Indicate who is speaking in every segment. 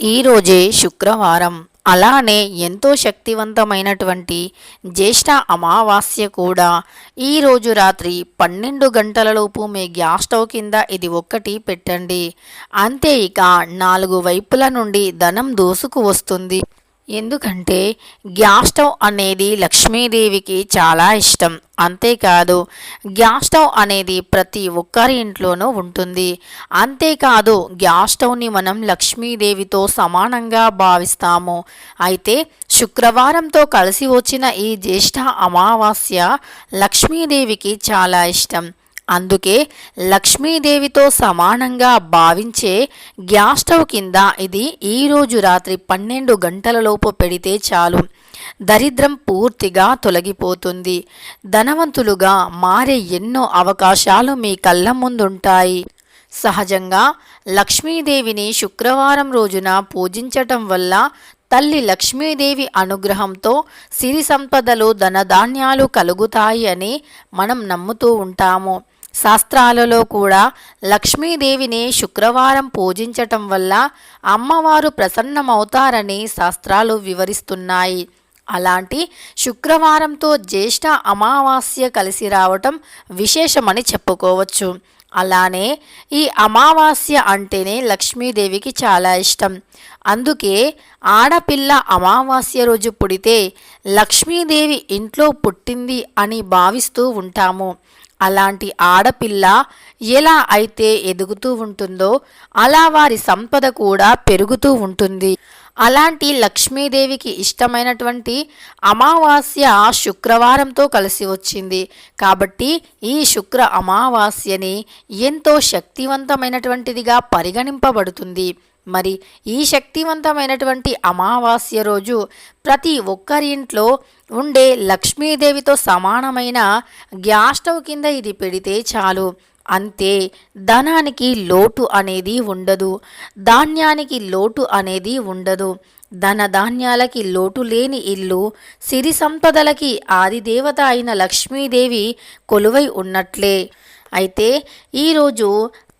Speaker 1: ఈరోజే శుక్రవారం. అలానే ఎంతో శక్తివంతమైనటువంటి జ్యేష్ఠ అమావాస్య కూడా. ఈరోజు రాత్రి పన్నెండు గంటలలోపు మీ గ్యాస్ స్టవ్ కింద ఇది ఒక్కటి పెట్టండి. అంతే ఇక నాలుగు వైపుల నుండి ధనం దోసుకు వస్తుంది. ఎందుకంటే గ్యాస్ స్టవ్ అనేది లక్ష్మీదేవికి చాలా ఇష్టం. అంతేకాదు గ్యాస్ స్టవ్ అనేది ప్రతి ఒక్కరి ఇంట్లోనూ ఉంటుంది. అంతేకాదు గ్యాస్ స్టవ్ని మనం లక్ష్మీదేవితో సమానంగా భావిస్తాము. అయితే శుక్రవారంతో కలిసి వచ్చిన ఈ జ్యేష్ఠ అమావాస్య లక్ష్మీదేవికి చాలా ఇష్టం. అందుకే లక్ష్మీదేవితో సమానంగా భావించే గ్యాస్ స్టవ్ కింద ఇది ఈరోజు రాత్రి పన్నెండు గంటలలోపు పెడితే చాలు. దరిద్రం పూర్తిగా తొలగిపోతుంది. ధనవంతులుగా మారే ఎన్నో అవకాశాలు మీ కళ్ళ ముందుంటాయి. సహజంగా లక్ష్మీదేవిని శుక్రవారం రోజున పూజించటం వల్ల తల్లి లక్ష్మీదేవి అనుగ్రహంతో సిరి సంపదలు ధనధాన్యాలు కలుగుతాయి అని మనం నమ్ముతూ ఉంటాము. శాస్త్రాలలో కూడా లక్ష్మీదేవిని శుక్రవారం పూజించటం వల్ల అమ్మవారు ప్రసన్నమవుతారని శాస్త్రాలు వివరిస్తున్నాయి. అలాంటి శుక్రవారంతో జ్యేష్ఠ అమావాస్య కలిసి రావటం విశేషమని చెప్పుకోవచ్చు. అలానే ఈ అమావాస్య అంటేనే లక్ష్మీదేవికి చాలా ఇష్టం. అందుకే ఆడపిల్ల అమావాస్య రోజు పుడితే లక్ష్మీదేవి ఇంట్లో పుట్టింది అని భావిస్తూ ఉంటాము. అలాంటి ఆడపిల్ల ఎలా అయితే ఎదుగుతూ ఉంటుందో అలా వారి సంపద కూడా పెరుగుతూ ఉంటుంది. అలాంటి లక్ష్మీదేవికి ఇష్టమైనటువంటి అమావాస్య శుక్రవారంతో కలిసి వచ్చింది. కాబట్టి ఈ శుక్ర అమావాస్యని ఎంతో శక్తివంతమైనటువంటిదిగా పరిగణింపబడుతుంది. మరి ఈ శక్తివంతమైనటువంటి అమావాస్య రోజు ప్రతి ఒక్కరి ఇంట్లో ఉండే లక్ష్మీదేవితో సమానమైన గ్యాస్ స్టవ్ కింద ఇది పెడితే చాలు. అంతే ధనానికి లోటు అనేది ఉండదు. ధాన్యానికి లోటు అనేది ఉండదు. ధన ధాన్యాలకి లోటు లేని ఇల్లు సిరి సంపదలకి ఆదిదేవత అయిన లక్ష్మీదేవి కొలువై ఉన్నట్లే. అయితే ఈరోజు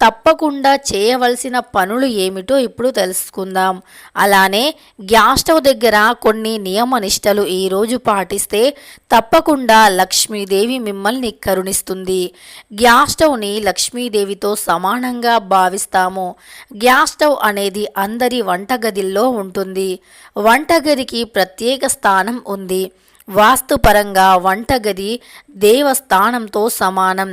Speaker 1: తప్పకుండా చేయవలసిన పనులు ఏమిటో ఇప్పుడు తెలుసుకుందాం. అలానే గ్యాస్ స్టవ్ దగ్గర కొన్ని నియమ నిష్టలు ఈరోజు పాటిస్తే తప్పకుండా లక్ష్మీదేవి మిమ్మల్ని కరుణిస్తుంది. గ్యాస్ స్టవ్ని లక్ష్మీదేవితో సమానంగా భావిస్తాము. గ్యాస్ స్టవ్ అనేది అందరి వంటగదిల్లో ఉంటుంది. వంటగదికి ప్రత్యేక స్థానం ఉంది. వాస్తుపరంగా వంటగది దేవస్థానంతో సమానం.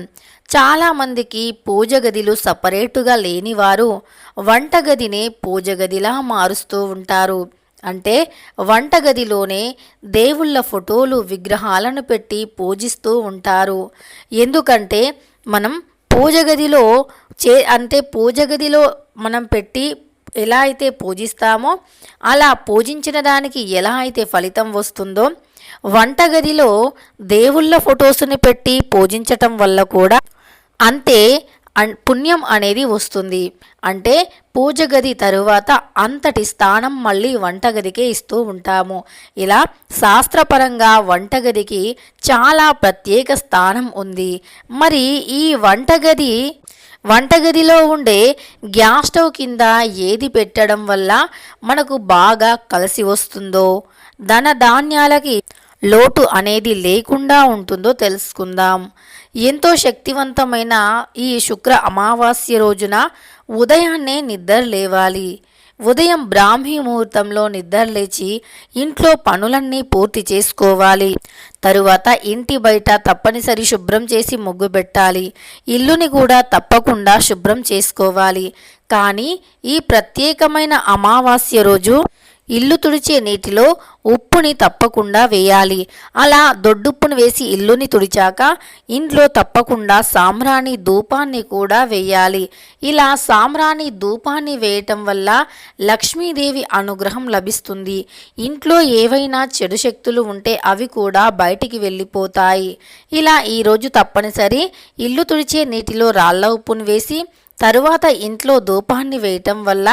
Speaker 1: చాలామందికి పూజ గదిలు సపరేటుగా లేనివారు వంటగదినే పూజ గదిలా మారుస్తూ ఉంటారు. అంటే వంటగదిలోనే దేవుళ్ళ ఫోటోలు విగ్రహాలను పెట్టి పూజిస్తూ ఉంటారు. ఎందుకంటే మనం పూజ గదిలో చే అంటే పూజ గదిలో మనం పెట్టి ఎలా అయితే పూజిస్తామో అలా పూజించిన దానికి ఎలా అయితే ఫలితం వస్తుందో వంటగదిలో దేవుళ్ళ ఫొటోస్ని పెట్టి పూజించటం వల్ల కూడా అంతే పుణ్యం అనేది వస్తుంది. అంటే పూజ గది తరువాత అంతటి స్థానం మళ్ళీ వంటగదికే ఇస్తూ ఉంటాము. ఇలా శాస్త్రపరంగా వంటగదికి చాలా ప్రత్యేక స్థానం ఉంది. మరి ఈ వంటగది వంటగదిలో ఉండే గ్యాస్ స్టవ్ కింద ఏది పెట్టడం వల్ల మనకు బాగా కలిసి వస్తుందో? ధన ధాన్యాలకి లోటు అనేది లేకుండా ఉంటుందో తెలుసుకుందాం. ఎంతో శక్తివంతమైన ఈ శుక్ర అమావాస్య రోజున ఉదయాన్నే నిద్ర లేవాలి. ఉదయం బ్రాహ్మీ ముహూర్తంలో నిద్ర లేచి ఇంట్లో పనులన్నీ పూర్తి చేసుకోవాలి. తరువాత ఇంటి బయట తప్పనిసరి శుభ్రం చేసి ముగ్గు పెట్టాలి. ఇల్లుని కూడా తప్పకుండా శుభ్రం చేసుకోవాలి. కానీ ఈ ప్రత్యేకమైన అమావాస్య రోజు ఇల్లు తుడిచే నీటిలో ఉప్పుని తప్పకుండా వేయాలి. అలా దొడ్డుప్పును వేసి ఇల్లుని తుడిచాక ఇంట్లో తప్పకుండా సాంబ్రాణి ధూపాన్ని కూడా వేయాలి. ఇలా సాంబ్రాణి ధూపాన్ని వేయటం వల్ల లక్ష్మీదేవి అనుగ్రహం లభిస్తుంది. ఇంట్లో ఏవైనా చెడు శక్తులు ఉంటే అవి కూడా బయటికి వెళ్ళిపోతాయి. ఇలా ఈరోజు తప్పనిసరి ఇల్లు తుడిచే నీటిలో రాళ్ళ ఉప్పును వేసి తరువాత ఇంట్లో ధూపాన్ని వేయటం వల్ల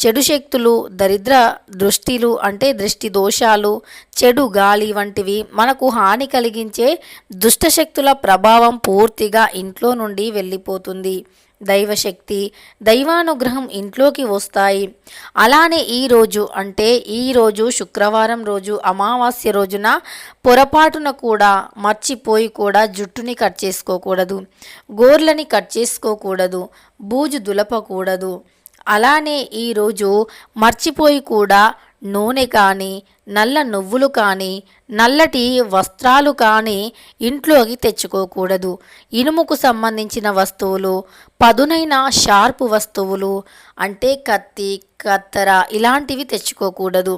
Speaker 1: చెడు శక్తులు దరిద్ర దృష్టిలు అంటే దృష్టి దోషాలు చెడు గాలి వంటివి మనకు హాని కలిగించే దుష్టశక్తుల ప్రభావం పూర్తిగా ఇంట్లో నుండి వెళ్ళిపోతుంది. దైవశక్తి దైవానుగ్రహం ఇంట్లోకి వస్తాయి. అలానే ఈరోజు అంటే ఈరోజు శుక్రవారం రోజు అమావాస్య రోజున పొరపాటున కూడా మర్చిపోయి కూడా జుట్టుని కట్ చేసుకోకూడదు గోర్లని కట్ చేసుకోకూడదు బూజు దులపకూడదు. అలానే ఈరోజు మర్చిపోయి కూడా నూనె కానీ నల్ల నువ్వులు కానీ నల్లటి వస్త్రాలు కానీ ఇంట్లోకి తెచ్చుకోకూడదు. ఇనుముకు సంబంధించిన వస్తువులు పదునైన షార్ప్ వస్తువులు అంటే కత్తి కత్తెర ఇలాంటివి తెచ్చుకోకూడదు.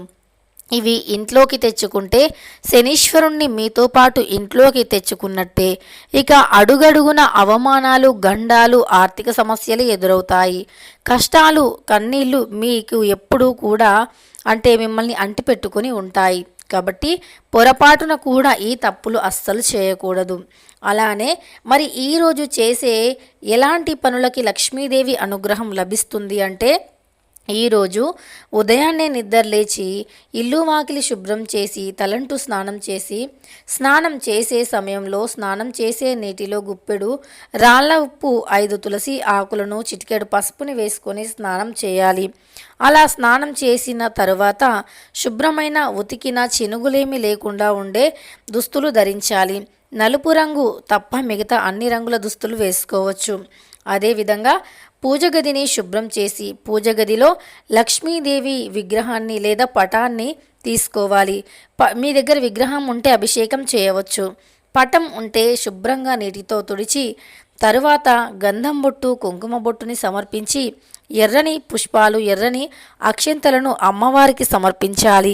Speaker 1: ఇవి ఇంట్లోకి తెచ్చుకుంటే శనీశ్వరుణ్ణి మీతో పాటు ఇంట్లోకి తెచ్చుకున్నట్టే. ఇక అడుగడుగున అవమానాలు గండాలు ఆర్థిక సమస్యలు ఎదురవుతాయి. కష్టాలు కన్నీళ్ళు మీకు ఎప్పుడూ కూడా అంటే మిమ్మల్ని అంటిపెట్టుకుని ఉంటాయి. కాబట్టి పొరపాటున కూడా ఈ తప్పులు అస్సలు చేయకూడదు. అలానే మరి ఈరోజు చేసే ఎలాంటి పనులకి లక్ష్మీదేవి అనుగ్రహం లభిస్తుంది అంటే ఈరోజు ఉదయాన్నే నిద్రలేచి ఇల్లు వాకిలి శుభ్రం చేసి తలంటు స్నానం చేసి స్నానం చేసే సమయంలో స్నానం చేసే నీటిలో గుప్పెడు రాళ్ళ ఉప్పు ఐదు తులసి ఆకులను చిటికెడు పసుపుని వేసుకొని స్నానం చేయాలి. అలా స్నానం చేసిన తరువాత శుభ్రమైన ఉతికిన చినుగులేమి లేకుండా ఉండే దుస్తులు ధరించాలి. నలుపు రంగు తప్ప మిగతా అన్ని రంగుల దుస్తులు వేసుకోవచ్చు. అదేవిధంగా పూజ గదిని శుభ్రం చేసి పూజ గదిలో లక్ష్మీదేవి విగ్రహాన్ని లేదా పటాన్ని తీసుకోవాలి. ప మీ దగ్గర విగ్రహం ఉంటే అభిషేకం చేయవచ్చు. పటం ఉంటే శుభ్రంగా నీటితో తుడిచి తరువాత గంధం బొట్టు కుంకుమ బొట్టుని సమర్పించి ఎర్రని పుష్పాలు ఎర్రని అక్షంతలను అమ్మవారికి సమర్పించాలి.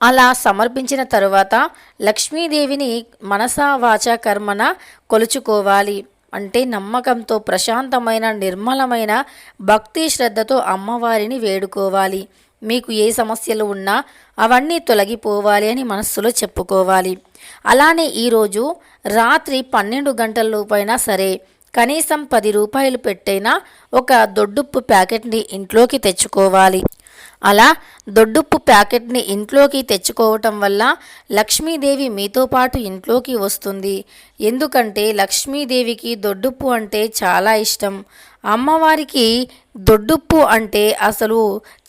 Speaker 1: అలా సమర్పించిన తరువాత లక్ష్మీదేవిని మనసా వాచ కర్మన కొలుచుకోవాలి. అంటే నమ్మకంతో ప్రశాంతమైన నిర్మలమైన భక్తి శ్రద్ధతో అమ్మవారిని వేడుకోవాలి. మీకు ఏ సమస్యలు ఉన్నా అవన్నీ తొలగిపోవాలి అని మనస్సులో చెప్పుకోవాలి. అలానే ఈరోజు రాత్రి పన్నెండు గంటల లోపైనా సరే కనీసం పది రూపాయలు పెట్టైనా ఒక దొడ్డుప్పు ప్యాకెట్ని ఇంట్లోకి తెచ్చుకోవాలి. అలా దొడ్డుప్పు ప్యాకెట్ని ఇంట్లోకి తెచ్చుకోవటం వల్ల లక్ష్మీదేవి మీతో పాటు ఇంట్లోకి వస్తుంది. ఎందుకంటే లక్ష్మీదేవికి దొడ్డుప్పు అంటే చాలా ఇష్టం. అమ్మవారికి దొడ్డుప్పు అంటే అసలు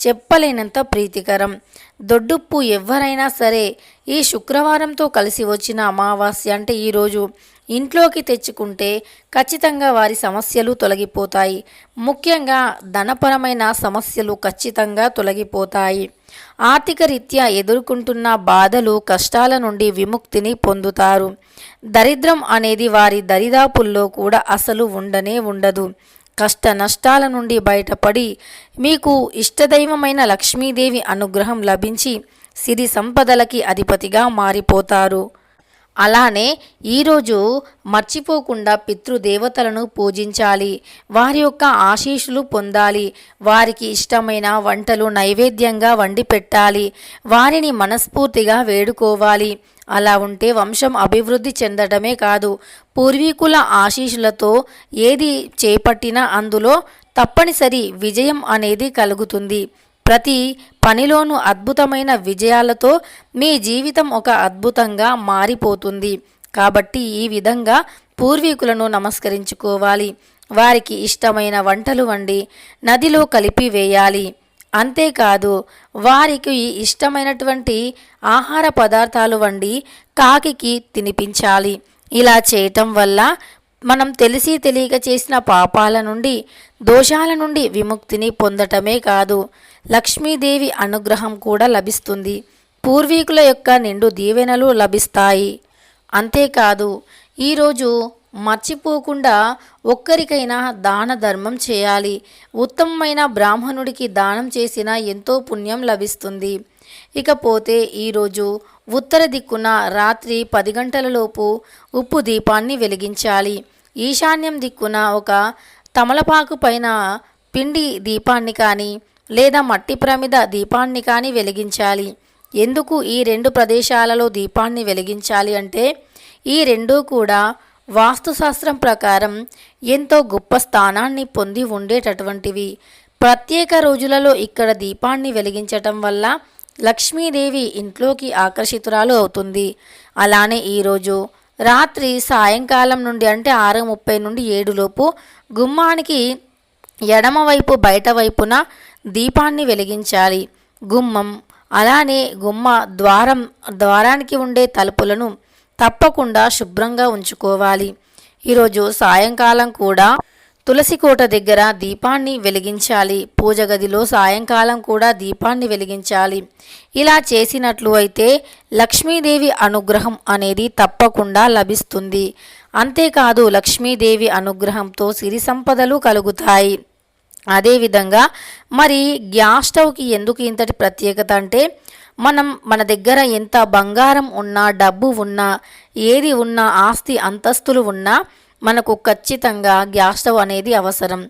Speaker 1: చెప్పలేనంత ప్రీతికరం. దొడ్డుప్పు ఎవరైనా సరే ఈ శుక్రవారంతో కలిసి వచ్చిన అమావాస్య అంటే ఈరోజు ఇంట్లోకి తెచ్చుకుంటే ఖచ్చితంగా వారి సమస్యలు తొలగిపోతాయి. ముఖ్యంగా ధనపరమైన సమస్యలు ఖచ్చితంగా తొలగిపోతాయి. ఆర్థిక రీత్యా ఎదుర్కొంటున్న బాధలు కష్టాల నుండి విముక్తిని పొందుతారు. దరిద్రం అనేది వారి దరిదాపుల్లో కూడా అసలు ఉండనే ఉండదు. కష్ట నష్టాల నుండి బయటపడి మీకు ఇష్టదైవమైన లక్ష్మీదేవి అనుగ్రహం లభించి సిరి సంపదలకి అధిపతిగా మారిపోతారు. అలానే ఈరోజు మర్చిపోకుండా పితృదేవతలను పూజించాలి. వారి యొక్క ఆశీస్సులు పొందాలి. వారికి ఇష్టమైన వంటలు నైవేద్యంగా వండి పెట్టాలి. వారిని మనస్ఫూర్తిగా వేడుకోవాలి. అలా ఉంటే వంశం అభివృద్ధి చెందడమే కాదు పూర్వీకుల ఆశీస్సులతో ఏది చేపట్టినా అందులో తప్పనిసరి విజయం అనేది కలుగుతుంది. ప్రతి పనిలోనూ అద్భుతమైన విజయాలతో మీ జీవితం ఒక అద్భుతంగా మారిపోతుంది. కాబట్టి ఈ విధంగా పూర్వీకులను నమస్కరించుకోవాలి. వారికి ఇష్టమైన వంటలు వండి నదిలో కలిపి వేయాలి. అంతేకాదు వారికి ఇష్టమైనటువంటి ఆహార పదార్థాలు వండి కాకికి తినిపించాలి. ఇలా చేయటం వల్ల మనం తెలిసి తెలియక చేసిన పాపాల నుండి దోషాల నుండి విముక్తిని పొందటమే కాదు. లక్ష్మీదేవి అనుగ్రహం కూడా లభిస్తుంది. పూర్వీకుల యొక్క నిండు దీవెనలు లభిస్తాయి. అంతేకాదు ఈరోజు మర్చిపోకుండా ఒక్కరికైనా దాన ధర్మం చేయాలి. ఉత్తమమైన బ్రాహ్మణుడికి దానం చేసిన ఎంతో పుణ్యం లభిస్తుంది. ఇకపోతే ఈరోజు ఉత్తర దిక్కున రాత్రి పది గంటలలోపు ఉప్పు దీపాన్ని వెలిగించాలి. ఈశాన్యం దిక్కున ఒక తమలపాకు పైన పిండి దీపాన్ని కానీ లేదా మట్టి ప్రమిద దీపాన్ని కానీ వెలిగించాలి. ఎందుకు ఈ రెండు ప్రదేశాలలో దీపాన్ని వెలిగించాలి అంటే ఈ రెండూ కూడా వాస్తుశాస్త్రం ప్రకారం ఎంతో గొప్ప స్థానాన్ని పొంది ఉండేటటువంటివి. ప్రత్యేక రోజులలో ఇక్కడ దీపాన్ని వెలిగించటం వల్ల లక్ష్మీదేవి ఇంట్లోకి ఆకర్షితురాలు అవుతుంది. అలానే ఈరోజు రాత్రి సాయంకాలం నుండి అంటే ఆరు ముప్పై నుండి ఏడులోపు గుమ్మానికి ఎడమవైపు బయట వైపున దీపాన్ని వెలిగించాలి. గుమ్మం అలానే గుమ్మ ద్వారం ద్వారానికి ఉండే తలుపులను తప్పకుండా శుభ్రంగా ఉంచుకోవాలి. ఈరోజు సాయంకాలం కూడా తులసి కోట దగ్గర దీపాన్ని వెలిగించాలి. పూజ గదిలో సాయంకాలం కూడా దీపాన్ని వెలిగించాలి. ఇలా చేసినట్లు అయితే లక్ష్మీదేవి అనుగ్రహం అనేది తప్పకుండా లభిస్తుంది. అంతేకాదు లక్ష్మీదేవి అనుగ్రహంతో సిరి సంపదలు కలుగుతాయి. అదేవిధంగా మరి గ్యాస్ స్టవ్కి ఎందుకు ఇంతటి ప్రత్యేకత అంటే మనం మన దగ్గర ఎంత బంగారం ఉన్నా డబ్బు ఉన్నా ఏది ఉన్నా ఆస్తి అంతస్తులు ఉన్నా మనకు ఖచ్చితంగా గ్యాస్ స్టవ్ అనేది అవసరం.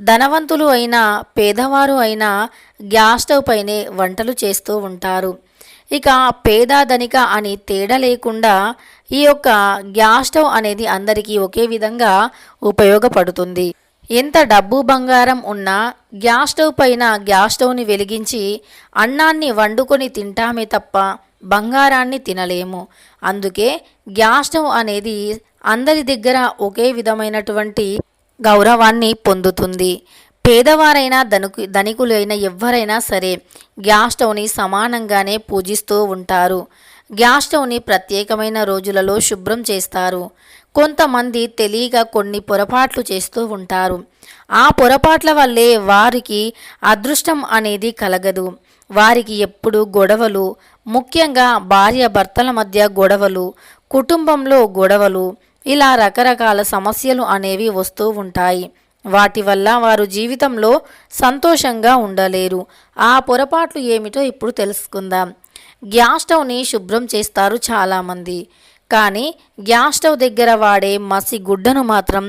Speaker 1: ధనవంతులు అయినా పేదవారు అయినా గ్యాస్ స్టవ్ పైనే వంటలు చేస్తూ ఉంటారు. ఇక పేద ధనిక అని తేడా లేకుండా ఈ యొక్క గ్యాస్ స్టవ్ అనేది అందరికీ ఒకే విధంగా ఉపయోగపడుతుంది. ఎంత డబ్బు బంగారం ఉన్నా గ్యాస్ స్టవ్ పైన గ్యాస్ స్టవ్ని వెలిగించి అన్నాన్ని వండుకొని తింటామే తప్ప బంగారాన్ని తినలేము. అందుకే గ్యాస్ స్టవ్ అనేది అందరి దగ్గర ఒకే విధమైనటువంటి గౌరవాన్ని పొందుతుంది. పేదవారైనా ధనుకు ధనికులైన ఎవ్వరైనా సరే గ్యాస్ స్టవ్ని సమానంగానే పూజిస్తూ ఉంటారు. గ్యాస్ స్టవ్ని ప్రత్యేకమైన రోజులలో శుభ్రం చేస్తారు. కొంతమంది తెలియక కొన్ని పొరపాట్లు చేస్తూ ఉంటారు. ఆ పొరపాట్ల వల్లే వారికి అదృష్టం అనేది కలగదు. వారికి ఎప్పుడు గొడవలు ముఖ్యంగా భార్య భర్తల మధ్య గొడవలు కుటుంబంలో గొడవలు ఇలా రకరకాల సమస్యలు అనేవి వస్తూ ఉంటాయి. వాటి వల్ల వారు జీవితంలో సంతోషంగా ఉండలేరు. ఆ పొరపాట్లు ఏమిటో ఇప్పుడు తెలుసుకుందాం. గ్యాస్ స్టవ్ని శుభ్రం చేస్తారు చాలామంది. కానీ గ్యాస్ స్టవ్ దగ్గర వాడే మసి గుడ్డను మాత్రం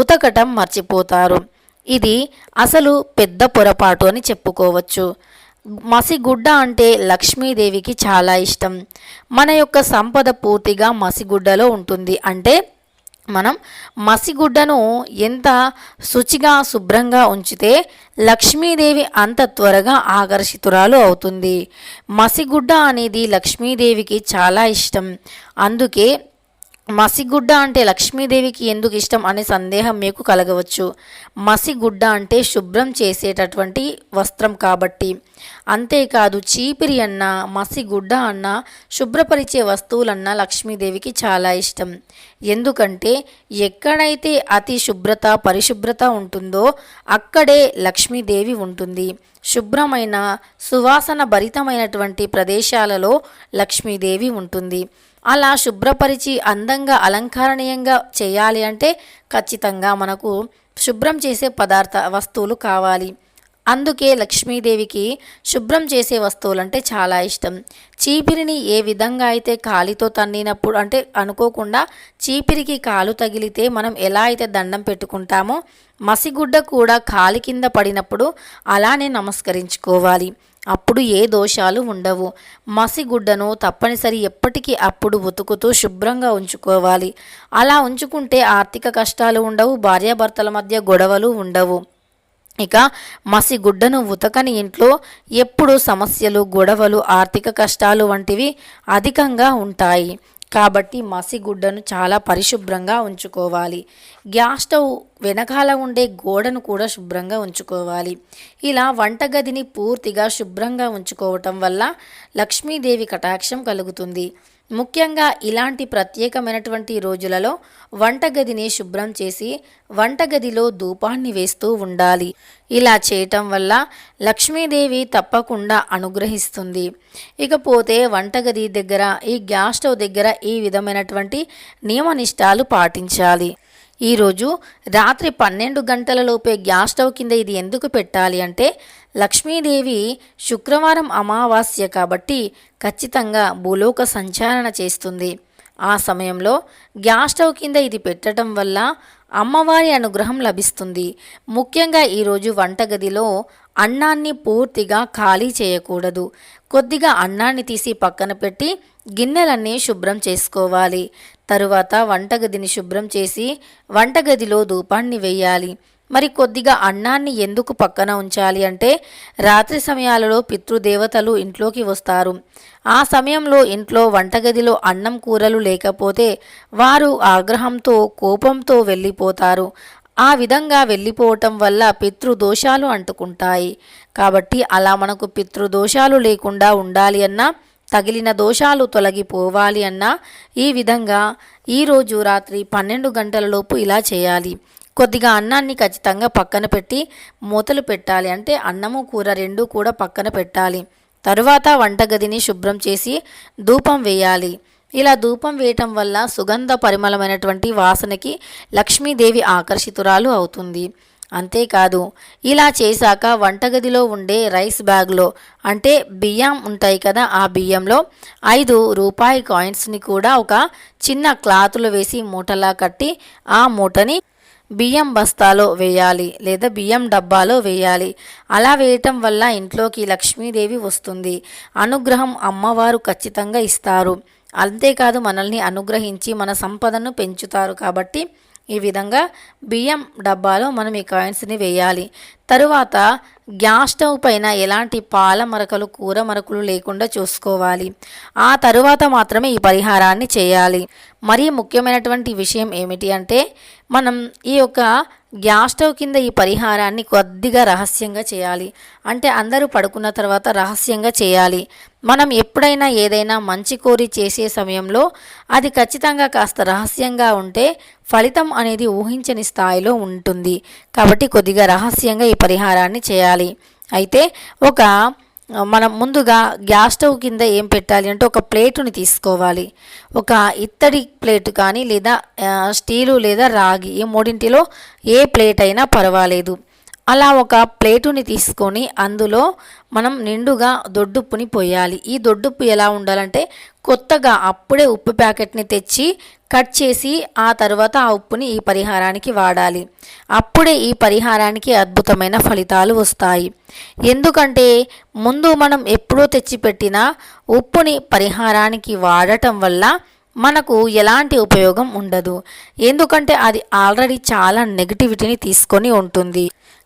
Speaker 1: ఉతకటం మర్చిపోతారు. ఇది అసలు పెద్ద పొరపాటు అని చెప్పుకోవచ్చు. మసిగుడ్డ అంటే లక్ష్మీదేవికి చాలా ఇష్టం. మన యొక్క సంపద పూర్తిగా మసిగుడ్డలో ఉంటుంది. అంటే మనం మసిగుడ్డను ఎంత శుచిగా శుభ్రంగా ఉంచితే లక్ష్మీదేవి అంత త్వరగా ఆకర్షితురాలు అవుతుంది. మసిగుడ్డ అనేది లక్ష్మీదేవికి చాలా ఇష్టం. అందుకే మసిగుడ్డ అంటే లక్ష్మీదేవికి ఎందుకు ఇష్టం అనే సందేహం మీకు కలగవచ్చు. మసిగుడ్డ అంటే శుభ్రం చేసేటటువంటి వస్త్రం కాబట్టి. అంతేకాదు చీపిరి అన్న మసిగుడ్డ అన్న శుభ్రపరిచే వస్తువులన్న లక్ష్మీదేవికి చాలా ఇష్టం. ఎందుకంటే ఎక్కడైతే అతి శుభ్రత పరిశుభ్రత ఉంటుందో అక్కడే లక్ష్మీదేవి ఉంటుంది. శుభ్రమైన సువాసన భరితమైనటువంటి ప్రదేశాలలో లక్ష్మీదేవి ఉంటుంది. అలా శుభ్రపరిచి అందంగా అలంకరణీయంగా చేయాలి అంటే ఖచ్చితంగా మనకు శుభ్రం చేసే పదార్థ వస్తువులు కావాలి. అందుకే లక్ష్మీదేవికి శుభ్రం చేసే వస్తువులంటే చాలా ఇష్టం. చీపిరిని ఏ విధంగా అయితే కాలితో తన్నినప్పుడు అంటే అనుకోకుండా చీపిరికి కాలు తగిలితే మనం ఎలా అయితే దండం పెట్టుకుంటామో మసిగుడ్డ కూడా కాలి కింద పడినప్పుడు అలానే నమస్కరించుకోవాలి. అప్పుడు ఏ దోషాలు ఉండవు. మసిగుడ్డను తప్పనిసరి ఎప్పటికీ అప్పుడు ఉతుకుతూ శుభ్రంగా ఉంచుకోవాలి. అలా ఉంచుకుంటే ఆర్థిక కష్టాలు ఉండవు భార్యాభర్తల మధ్య గొడవలు ఉండవు. ఇక మసిగుడ్డను ఉతకని ఇంట్లో ఎప్పుడు సమస్యలు గొడవలు ఆర్థిక కష్టాలు వంటివి అధికంగా ఉంటాయి. కాబట్టి మసిగుడ్డను చాలా పరిశుభ్రంగా ఉంచుకోవాలి. గ్యాస్ స్టవ్ వెనకాల ఉండే గోడను కూడా శుభ్రంగా ఉంచుకోవాలి. ఇలా వంటగదిని పూర్తిగా శుభ్రంగా ఉంచుకోవటం వల్ల లక్ష్మీదేవి కటాక్షం కలుగుతుంది. ముఖ్యంగా ఇలాంటి ప్రత్యేకమైనటువంటి రోజులలో వంటగదిని శుభ్రం చేసి వంటగదిలో ధూపాన్ని వేస్తూ ఉండాలి. ఇలా చేయటం వల్ల లక్ష్మీదేవి తప్పకుండా అనుగ్రహిస్తుంది. ఇకపోతే వంటగది దగ్గర ఈ గ్యాస్ స్టవ్ దగ్గర ఈ విధమైనటువంటి నియమనిష్టాలు పాటించాలి. ఈరోజు రాత్రి పన్నెండు గంటలలోపే గ్యాస్ స్టవ్ కింద ఇది ఎందుకు పెట్టాలి అంటే లక్ష్మీదేవి శుక్రవారం అమావాస్య కాబట్టి ఖచ్చితంగా భూలోక సంచారణ చేస్తుంది. ఆ సమయంలో గ్యాస్ స్టవ్ కింద ఇది పెట్టడం వల్ల అమ్మవారి అనుగ్రహం లభిస్తుంది. ముఖ్యంగా ఈరోజు వంటగదిలో అన్నాన్ని పూర్తిగా ఖాళీ చేయకూడదు. కొద్దిగా అన్నాన్ని తీసి పక్కన పెట్టి గిన్నెలన్నీ శుభ్రం చేసుకోవాలి. తరువాత వంటగదిని శుభ్రం చేసి వంటగదిలో ధూపాన్ని వేయాలి. మరి కొద్దిగా అన్నాన్ని ఎందుకు పక్కన ఉంచాలి అంటే రాత్రి సమయాలలో పితృదేవతలు ఇంట్లోకి వస్తారు. ఆ సమయంలో ఇంట్లో వంటగదిలో అన్నం కూరలు లేకపోతే వారు ఆగ్రహంతో కోపంతో వెళ్ళిపోతారు. ఆ విధంగా వెళ్ళిపోవటం వల్ల పితృదోషాలు అంటుకుంటాయి. కాబట్టి అలా మనకు పితృదోషాలు లేకుండా ఉండాలి అన్నా తగిలిన దోషాలు తొలగిపోవాలి అన్నా ఈ విధంగా ఈరోజు రాత్రి పన్నెండు గంటలలోపు ఇలా చేయాలి. కొద్దిగా అన్నాన్ని ఖచ్చితంగా పక్కన పెట్టి మూతలు పెట్టాలి. అంటే అన్నము కూర రెండు కూడా పక్కన పెట్టాలి. తరువాత వంటగదిని శుభ్రం చేసి ధూపం వేయాలి. ఇలా ధూపం వేయటం వల్ల సుగంధ పరిమళమైనటువంటి వాసనకి లక్ష్మీదేవి ఆకర్షితురాలు అవుతుంది. అంతేకాదు ఇలా చేశాక వంటగదిలో ఉండే రైస్ బ్యాగ్లో అంటే బియ్యం ఉంటాయి కదా ఆ బియ్యంలో ఐదు రూపాయి కాయిన్స్ని కూడా ఒక చిన్న క్లాతులు వేసి మూటలా కట్టి ఆ మూటని బియ్యం బస్తాలో వేయాలి లేదా బియ్యం డబ్బాలో వేయాలి. అలా వేయటం వల్ల ఇంట్లోకి లక్ష్మీదేవి వస్తుంది. అనుగ్రహం అమ్మవారు ఖచ్చితంగా ఇస్తారు. అంతేకాదు మనల్ని అనుగ్రహించి మన సంపదను పెంచుతారు కాబట్టి ఈ విధంగా బియ్యం డబ్బాలో మనం ఈ కాయిన్స్ని వేయాలి. తరువాత గ్యాస్ స్టవ్ పైన ఎలాంటి పాల మరకలు కూర మరకలు లేకుండా చూసుకోవాలి. ఆ తరువాత మాత్రమే ఈ పరిహారాన్ని చేయాలి. మరీ ముఖ్యమైనటువంటి విషయం ఏమిటి అంటే మనం ఈ యొక్క గ్యాస్ స్టవ్ కింద ఈ పరిహారాన్ని కొద్దిగా రహస్యంగా చేయాలి. అంటే అందరూ పడుకున్న తర్వాత రహస్యంగా చేయాలి. మనం ఎప్పుడైనా ఏదైనా మంచి కోరి చేసే సమయంలో అది ఖచ్చితంగా కాస్త రహస్యంగా ఉంటే ఫలితం అనేది ఊహించని స్థాయిలో ఉంటుంది. కాబట్టి కొద్దిగా రహస్యంగా ఈ పరిహారాన్ని చేయాలి. అయితే ఒక మనం ముందుగా గ్యాస్ స్టవ్ కింద ఏం పెట్టాలి అంటే ఒక ప్లేటుని తీసుకోవాలి. ఒక ఇత్తడి ప్లేట్ కానీ లేదా స్టీలు లేదా రాగి ఈ మూడింటిలో ఏ ప్లేట్ అయినా పర్వాలేదు. అలా ఒక ప్లేటుని తీసుకొని అందులో మనం నిండుగా దొడ్డుప్పుని పోయాలి. ఈ దొడ్డుప్పు ఎలా ఉండాలంటే కొత్తగా అప్పుడే ఉప్పు ప్యాకెట్ని తెచ్చి కట్ చేసి ఆ తర్వాత ఆ ఉప్పుని ఈ పరిహారానికి వాడాలి. అప్పుడే ఈ పరిహారానికి అద్భుతమైన ఫలితాలు వస్తాయి. ఎందుకంటే ముందు మనం ఎప్పుడో తెచ్చిపెట్టిన ఉప్పుని పరిహారానికి వాడటం వల్ల మనకు ఎలాంటి ఉపయోగం ఉండదు. ఎందుకంటే అది ఆల్రెడీ చాలా నెగిటివిటీని తీసుకొని ఉంటుంది.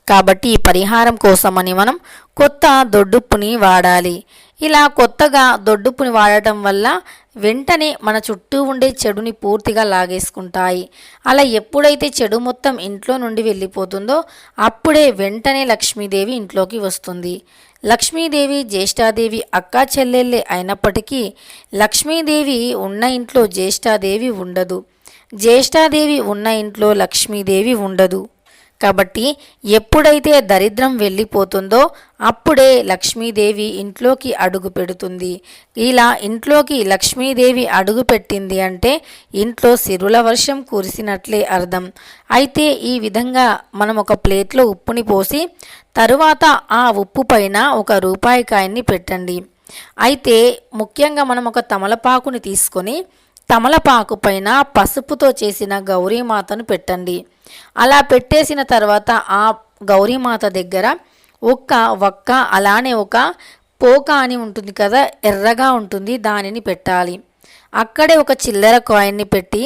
Speaker 1: కాబట్టి ఈ పరిహారం కోసమని మనం కొత్త దొడ్డుప్పుని వాడాలి. ఇలా కొత్తగా దొడ్డుప్పుని వాడటం వల్ల వెంటనే మన చుట్టూ ఉండే చెడుని పూర్తిగా లాగేసుకుంటాయి. అలా ఎప్పుడైతే చెడు మొత్తం ఇంట్లో నుండి వెళ్ళిపోతుందో అప్పుడే వెంటనే లక్ష్మీదేవి ఇంట్లోకి వస్తుంది. లక్ష్మీదేవి జ్యేష్ఠాదేవి అక్క చెల్లెళ్ళే అయినప్పటికీ లక్ష్మీదేవి ఉన్న ఇంట్లో జ్యేష్ఠాదేవి ఉండదు. జ్యేష్ఠాదేవి ఉన్న ఇంట్లో లక్ష్మీదేవి ఉండదు. కాబట్టి ఎప్పుడైతే దరిద్రం వెళ్ళిపోతుందో అప్పుడే లక్ష్మీదేవి ఇంట్లోకి అడుగు పెడుతుంది. ఇలా ఇంట్లోకి లక్ష్మీదేవి అడుగు పెట్టింది అంటే ఇంట్లో సిరుల వర్షం కురిసినట్లే అర్థం. అయితే ఈ విధంగా మనం ఒక ప్లేట్లో ఉప్పుని పోసి తరువాత ఆ ఉప్పు పైన ఒక రూపాయి కాయన్ని పెట్టండి. అయితే ముఖ్యంగా మనం ఒక తమలపాకుని తీసుకొని తమలపాకు పైన పసుపుతో చేసిన గౌరీమాతను పెట్టండి. అలా పెట్టేసిన తర్వాత ఆ గౌరీమాత దగ్గర ఒక్క ఒక్క అలానే ఒక పోక అని ఉంటుంది కదా ఎర్రగా ఉంటుంది దానిని పెట్టాలి. అక్కడే ఒక చిల్లర కాయిన్ని పెట్టి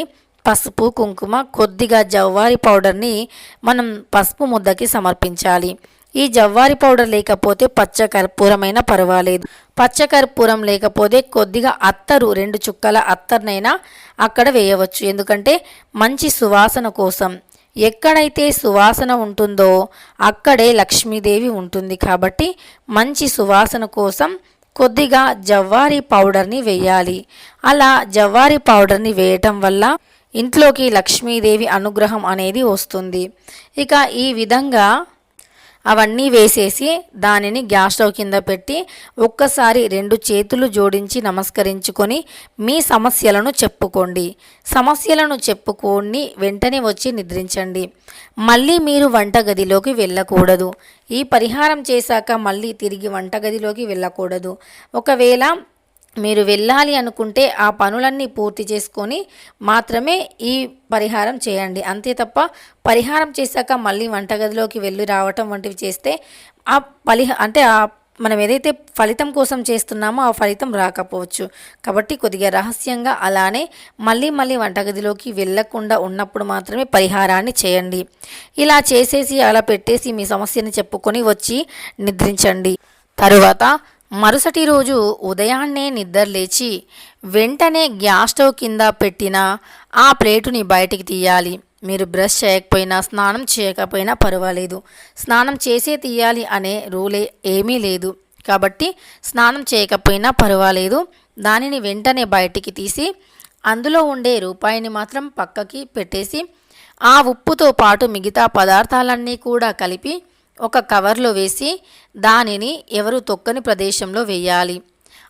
Speaker 1: పసుపు కుంకుమ కొద్దిగా జవ్వారి పౌడర్ని మనం పసుపు ముద్దకి సమర్పించాలి. ఈ జవ్వారి పౌడర్ లేకపోతే పచ్చ కర్పూరమైన పర్వాలేదు. పచ్చకర్పూరం లేకపోతే కొద్దిగా అత్తరు రెండు చుక్కల అత్తర్నైనా అక్కడ వేయవచ్చు. ఎందుకంటే మంచి సువాసన కోసం. ఎక్కడైతే సువాసన ఉంటుందో అక్కడే లక్ష్మీదేవి ఉంటుంది కాబట్టి మంచి సువాసన కోసం కొద్దిగా జవ్వారి పౌడర్ని వేయాలి. అలా జవ్వారి పౌడర్ని వేయటం వల్ల ఇంట్లోకి లక్ష్మీదేవి అనుగ్రహం అనేది వస్తుంది. ఇక ఈ విధంగా అవన్నీ వేసేసి దానిని గ్యాస్ స్టవ్ కింద పెట్టి ఒక్కసారి రెండు చేతులు జోడించి నమస్కరించుకొని మీ సమస్యలను చెప్పుకోండి. సమస్యలను చెప్పుకొని వెంటనే వచ్చి నిద్రించండి. మళ్ళీ మీరు వంటగదిలోకి వెళ్ళకూడదు. ఈ పరిహారం చేశాక మళ్ళీ తిరిగి వంటగదిలోకి వెళ్ళకూడదు. ఒకవేళ మీరు వెళ్ళాలి అనుకుంటే ఆ పనులన్నీ పూర్తి చేసుకొని మాత్రమే ఈ పరిహారం చేయండి. అంతే తప్ప పరిహారం చేశాక మళ్ళీ వంటగదిలోకి వెళ్ళి రావటం వంటివి చేస్తే ఆ పలిహ అంటే ఆ మనం ఏదైతే ఫలితం కోసం చేస్తున్నామో ఆ ఫలితం రాకపోవచ్చు. కాబట్టి కొద్దిగా రహస్యంగా అలానే మళ్ళీ మళ్ళీ వంటగదిలోకి వెళ్ళకుండా ఉన్నప్పుడు మాత్రమే పరిహారాన్ని చేయండి. ఇలా చేసేసి అలా పెట్టేసి మీ సమస్యని చెప్పుకొని వచ్చి నిద్రించండి. తరువాత మరుసటి రోజు ఉదయాన్నే నిద్రలేచి వెంటనే గ్యాస్ స్టవ్ కింద పెట్టిన ఆ ప్లేటుని బయటికి తీయాలి. మీరు బ్రష్ చేయకపోయినా స్నానం చేయకపోయినా పర్వాలేదు. స్నానం చేసే తీయాలి అనే రూలే ఏమీ లేదు. కాబట్టి స్నానం చేయకపోయినా పర్వాలేదు. దానిని వెంటనే బయటికి తీసి అందులో ఉండే రూపాయిని మాత్రం పక్కకి పెట్టేసి ఆ ఉప్పుతో పాటు మిగతా పదార్థాలన్నీ కూడా కలిపి ఒక కవర్లో వేసి దానిని ఎవరు తొక్కని ప్రదేశంలో వేయాలి.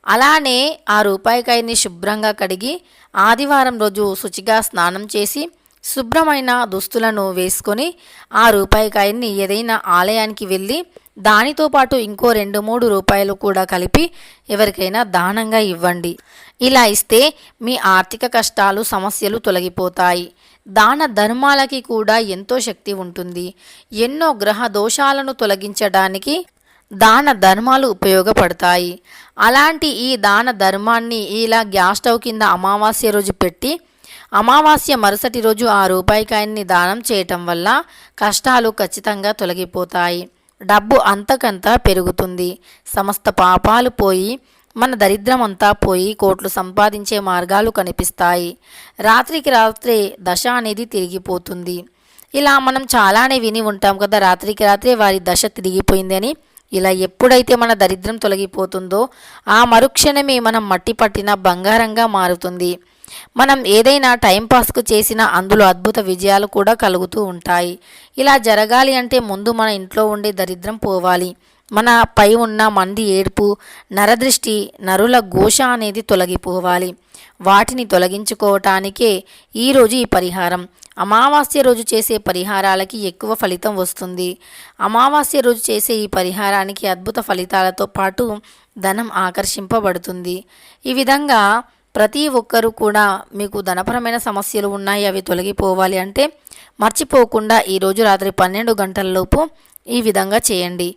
Speaker 1: అలానే ఆ రూపాయికాయని శుభ్రంగా కడిగి ఆదివారం రోజు శుచిగా స్నానం చేసి శుభ్రమైన దుస్తులను వేసుకొని ఆ రూపాయికాయని ఏదైనా ఆలయానికి వెళ్ళి దానితో పాటు ఇంకో రెండు మూడు రూపాయలు కూడా కలిపి ఎవరికైనా దానంగా ఇవ్వండి. ఇలా ఇస్తే మీ ఆర్థిక కష్టాలు సమస్యలు తొలగిపోతాయి. దాన ధర్మాలకి కూడా ఎంతో శక్తి ఉంటుంది. ఎన్నో గ్రహ దోషాలను తొలగించడానికి దాన ధర్మాలు ఉపయోగపడతాయి. అలాంటి ఈ దాన ధర్మాన్ని ఇలా గ్యాస్ స్టవ్ కింద అమావాస్య రోజు పెట్టి అమావాస్య మరుసటి రోజు ఆ రూపాయికాయన్ని దానం చేయటం వల్ల కష్టాలు ఖచ్చితంగా తొలగిపోతాయి. డబ్బు అంతకంతా పెరుగుతుంది. సమస్త పాపాలు పోయి మన దరిద్రం అంతా పోయి కోట్లు సంపాదించే మార్గాలు కనిపిస్తాయి. రాత్రికి రాత్రే దశ అనేది తిరిగిపోతుంది. ఇలా మనం చాలానే విని ఉంటాం కదా రాత్రికి రాత్రే వారి దశ తిరిగిపోయిందని ఇలా ఎప్పుడైతే మన దరిద్రం తొలగిపోతుందో ఆ మరుక్షణమే మనం మట్టి పట్టిన బంగారంగా మారుతుంది. మనం ఏదైనా టైంపాస్కు చేసినా అందులో అద్భుత విజయాలు కూడా కలుగుతూ ఉంటాయి. ఇలా జరగాలి అంటే ముందు మన ఇంట్లో ఉండే దరిద్రం పోవాలి. మన పై ఉన్న మంది ఏడుపు నరదృష్టి నరుల ఘోష అనేది తొలగిపోవాలి. వాటిని తొలగించుకోవటానికే ఈరోజు ఈ పరిహారం. అమావాస్య రోజు చేసే పరిహారాలకి ఎక్కువ ఫలితం వస్తుంది. అమావాస్య రోజు చేసే ఈ పరిహారానికి అద్భుత ఫలితాలతో పాటు ధనం ఆకర్షింపబడుతుంది. ఈ విధంగా ప్రతి ఒక్కరూ కూడా మీకు ధనపరమైన సమస్యలు ఉన్నాయి అవి తొలగిపోవాలి అంటే మర్చిపోకుండా ఈరోజు రాత్రి పన్నెండు గంటలలోపు ఈ విధంగా చేయండి.